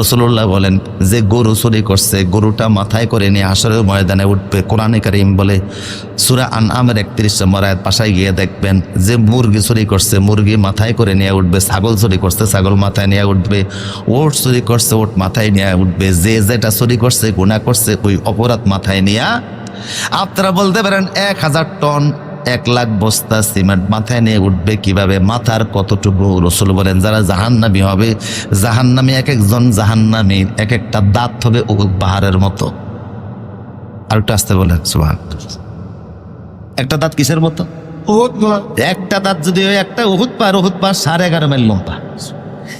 রসুল্লাহ বলেন, যে গরু চুরি করছে, গরুটা মাথায় করে নিয়ে আসরের ময়দানে উঠবে। কোরআনে কারিম বলে, সুরা আন আমের একত্রিশ মরায় পাশায় গিয়ে দেখবেন, যে মুরগি চুরি করছে, মুরগি মাথায় করে নিয়ে উঠবে, ছাগল চুরি করছে, ছাগল মাথায় নিয়ে উঠবে, ওট চুরি করছে, ওট মাথায় নিয়ে উঠবে। যে যেটা চুরি করছে গুণা করছে, ওই অপরাধ মাথায় নিয়ে, আপনারা বলতে পারেন, এক হাজার টন এক লাখ বস্তা সিমেন্ট মাথায় নিয়ে উঠবে কীভাবে? মাথার কতটুকু? রসুল বলেন যারা জাহান্নামি হবে জাহান্নামি এক একজন জাহান্নামি এক একটা দাঁত হবে পাহাড়ের মতো। আর একটু আসতে বলেন সুভাগ একটা দাঁত কিসের মতো? একটা দাঁত যদি একটা ওহুত পাহাড় ওহুত পাহাড় সাড়ে এগারো মাইল লম্বা।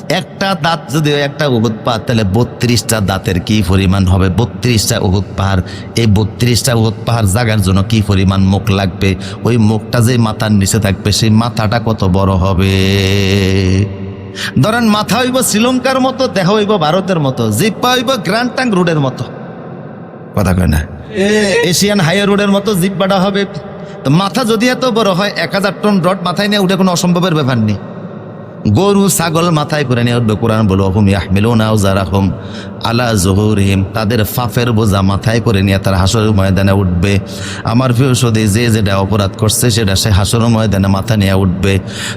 একটা দাঁত যদি একটা উহুদ পাহাড়, তাহলে বত্রিশটা দাঁতের কি পরিমাণ হবে? বত্রিশটা উহুদ পাহাড়। এই বত্রিশটা উহুদ পাহাড় জাগার জন্য কি পরিমাণ মুখ লাগবে? ওই মুখটা যে মাথার নিচে থাকবে, সেই মাথাটা কত বড় হবে? ধরেন মাথা হইব শ্রীলঙ্কার মতো, দেহ হইব ভারতের মতো জিপ্পা হইব গ্র্যান্ড রোডের মতো। কথা কয় না? এশিয়ান হাইওয়ে রোডের মতো জিব্বাটা হবে। তো মাথা যদি এত বড় হয়, এক হাজার টন রড মাথায় নিয়ে উঠে কোনো অসম্ভবের ব্যাপার নেই। গরু, ছাগল মাথায় করে নিয়ে উঠবে কোরআন বলো, হুম ইয়াহমিলুনা আউজারাহুম আলা জহুরিহিম। তাদের ফাফের বোঝা মাথায় করে নিয়ে তারা হাসরের ময়দানে উঠবে। আমার প্রিয় সদী, যে যেটা অপরাধ করছে, সেটা সে হাসরের ময়দানে মাথা নিয়ে উঠবে।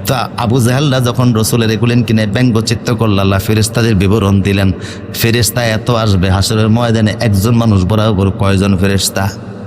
তা আবু জাহাল্লা যখন রসুলের এগুলেন কিনে ব্যঙ্গচিত্ত করল, আল্লাহ ফেরেস্তাদের বিবরণ দিলেন ফেরেস্তা এত আসবে, হাসরের ময়দানে একজন মানুষ বরাবর কয়জন ফেরেস্তা